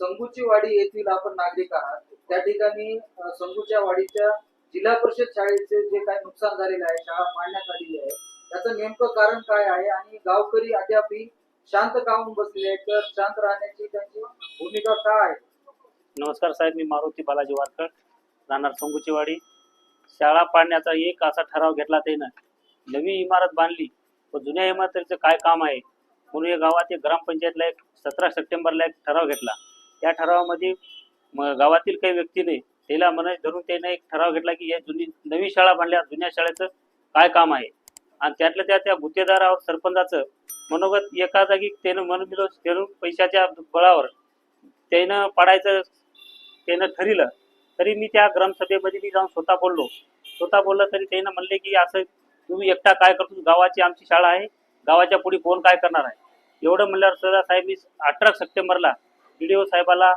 संगूची वाडी येथील आपण नागरिक आहात. त्या ठिकाणी संगूच्या वाडीच्या जिल्हा परिषद शाळेचे जे काही नुकसान झालेलं आहे शाळा पाडण्यात आलेली आहे त्याचं नेमकं कारण काय आहे आणि गावकरी अद्यापही शांत काहून बसले आहेत? तर शांत राहण्याची त्यांची भूमिका काय आहे? नमस्कार साहेब मी मारुती बालाजी वारकर राहणार संगुचीवाडी शाळा पाडण्याचा एक असा ठराव घेतला त्यानं. नवी इमारत बांधली व जुन्या इमारतीचं काय काम आहे? म्हणून या गावात एक ग्रामपंचायतला एक सतरा सप्टेंबरला एक ठराव घेतला. त्या ठरावामध्ये गावातील काही व्यक्तीने त्याला मन धरून त्याने एक ठराव घेतला की या जुनी नवी शाळा बांधल्या जुन्या शाळेचं काय काम आहे? आणि त्यातल्या त्या त्या गुत्तेदारावर सरपंचाचं मनोगत एका जागी त्यानं मन दिलो करून पैशाच्या बळावर त्यानं पाडायचं त्यानं ठरिलं तरी मी त्या ग्रामसभेमध्ये मी जाऊन स्वतः बोललो. स्वतः बोललं तरी त्यानं म्हणले की असं तुम्ही एकटा काय करतो? गावाची आमची शाळा आहे. गावाच्या पुढे कोण काय करणार आहे? एवढं म्हणल्यावर सदा साहेब मी अठरा सप्टेंबरला ओ साहेबाला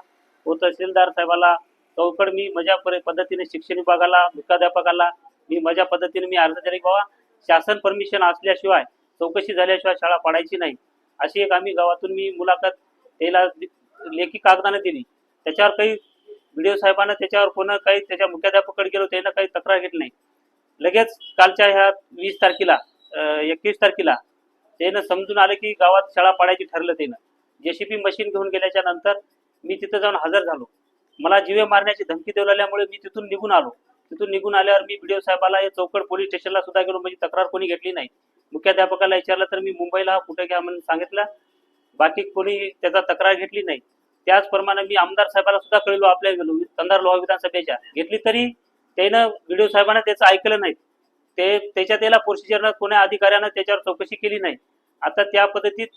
व तहसीलदार साहेबाला चौकड मी माझ्या पद्धतीने शिक्षण विभागाला मुख्याध्यापकाला मी माझ्या पद्धतीने मी अर्ज दिला की बाबा शासन परमिशन असल्याशिवाय चौकशी झाल्याशिवाय शाळा पाडायची नाही. अशी एक आम्ही गावातून मी मुलाखत त्याला लेखी कागदाने दिली. त्याच्यावर काही व्हिडिओ साहेबांना त्याच्यावर कोण काही त्याच्या मुख्याध्यापकडे गेलो त्यानं काही तक्रार घेत नाही. लगेच कालच्या ह्या वीस तारखेला एकवीस तारखेला त्यानं समजून आलं की गावात शाळा पाडायची ठरलं त्यानं. जेसीबी मशीन घेऊन गेल्याच्यानंतर मी तिथं जाऊन हजर झालो. मला जीवे मारण्याची धमकी देऊ लागल्यामुळे मी तिथून निघून आलो. तिथून निघून आल्यावर मी व्हिडिओ साहेबाला हे चौकड पोलीस स्टेशनला सुद्धा गेलो म्हणजे तक्रार कोणी घेतली नाही. मुख्याध्यापकाला विचारलं तर मी मुंबईला कुठे घ्या म्हणून सांगितलं. बाकी कोणी त्याचा तक्रार घेतली नाही. त्याचप्रमाणे मी आमदार साहेबाला सुद्धा कळलो आपल्या गेलो कंधार लोहा विधानसभेच्या. घेतली तरी त्यानं व्हिडिओ साहेबांना त्याचं ऐकलं नाही. ते त्याच्या त्याला प्रोसिजरनं कोण्या अधिकाऱ्यानं त्याच्यावर चौकशी केली नाही. आता त्या पद्धतीत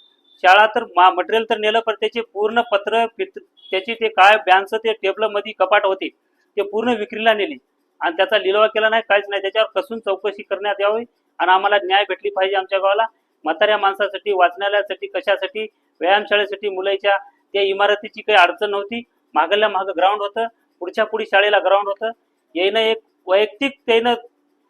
शाळा तर मटेरियल तर नेलं पण त्याचे पूर्ण पत्र त्याचे त्याची ते काय बँकचं ते टेबलमध्ये कपाट होते ते पूर्ण विक्रीला नेले. आणि त्याचा लिलावा केला नाही काहीच नाही. त्याच्यावर कसून चौकशी करण्यात यावी आणि आम्हाला न्याय भेटली पाहिजे आमच्या गावाला. म्हाताऱ्या माणसासाठी वाचनालयासाठी कशासाठी व्यायामशाळेसाठी मुलाच्या त्या इमारतीची काही अडचण नव्हती. मागल्या मागं ग्राउंड होतं. पुढच्या पुढे शाळेला ग्राउंड होतं. येणं एक वैयक्तिक त्यानं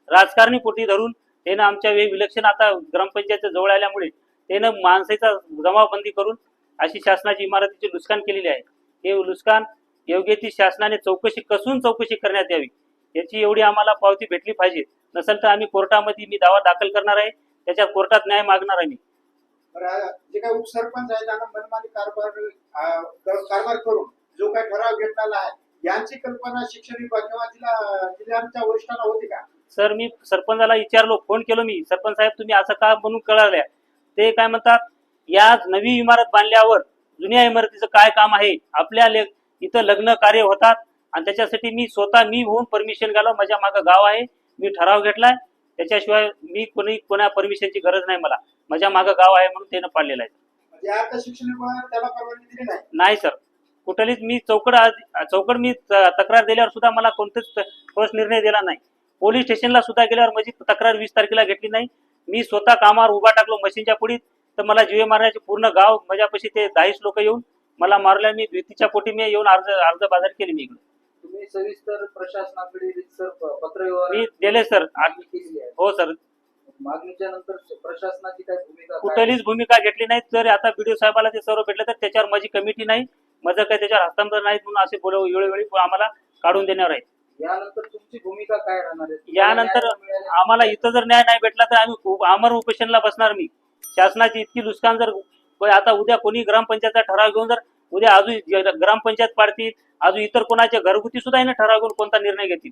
राजकारणी पोटी धरून त्यानं आमच्या वे विलक्षण आता ग्रामपंचायत जवळ आल्यामुळे त्यानं माणसाचा जमावबंदी करून अशी शासनाची इमारतीची नुकसान केलेली आहे. हे नुकसान योग्य ती शासनाने चौकशी कसून चौकशी करण्यात यावी? याची एवढी आम्हाला पावती भेटली पाहिजे. नसेल तर आम्ही कोर्टामध्ये मी दावा दाखल करणार आहे. त्याच्या कोर्टात न्याय मागणार आहे मी. जे काही उपसरपंच आहे त्यांना मनमानी कारभार कारभार करून जो काही ठराव घेतलेला आहे यांची कल्पना शिक्षण विभाग किंवा जिल्हा जिल्ह्यांच्या वरिष्ठांना होती का? सर मी सरपंचाला विचारलो फोन केलो मी. सरपंच साहेब तुम्ही असं का म्हणून कळाल्या? ते काय म्हणतात या नवी इमारत बांधल्यावर जुन्या इमारतीचं काय काम आहे आपल्या इथं लग्न कार्य होतात आणि त्याच्यासाठी मी स्वतः मी होऊन परमिशन घालो माझ्या मागं गाव आहे मी ठराव घेतलाय त्याच्याशिवाय मी कोणी कोणा परमिशनची गरज नाही मला. माझ्या मागं गाव आहे म्हणून त्यानं पाडलेलं आहे. म्हणजे नाही. सर कुठलीच मी चौकड चौकड मी तक्रार दिल्यावर सुद्धा मला कोणतेच ठोस निर्णय दिला नाही. पोलीस स्टेशनला सुद्धा गेल्यावर माझी तक्रार वीस तारखेला घेतली नाही. मी स्वतः कामावर उभा टाकलो मशीनच्या पुढीत. तर मला जीवे मारण्याचे पूर्ण गाव माझ्यापाशी ते दहाच लोक येऊन मला मारल्या. मी भीतीच्या पोटी मी येऊन अर्ज अर्ज बाजार केली मी इकडे. तुम्ही सविस्तर प्रशासनाकडे मी दिले सर. हो सर. मागणीच्या नंतर प्रशासनाची काय भूमिका काय? कुठलीच भूमिका घेतली नाही. तर आता बीडीओ साहेबाला ते सर्व भेटलं तर त्याच्यावर माझी कमिटी नाही. माझं काही त्याच्यावर हस्तांतर नाही म्हणून असे बोलव वेळोवेळी आम्हाला काढून देण्यावर आहे यानंतर तुमची भूमिका काय राहणार आहे? तुम्हाला यानंतर न्याय मिळाला- आम्हाला इथं जर न्याय नाही भेटला तर आम्ही खूप आमर उपोषणला बसणार मी. शासनाची इतकी नुकसान जर आता उद्या कोणी ग्रामपंचायतचा ठराव घेऊन जर उद्या अजून ग्रामपंचायत पाडतील अजून इतर कोणाच्या घरगुती सुद्धा याने ठराव घेऊन कोणता निर्णय घेतील?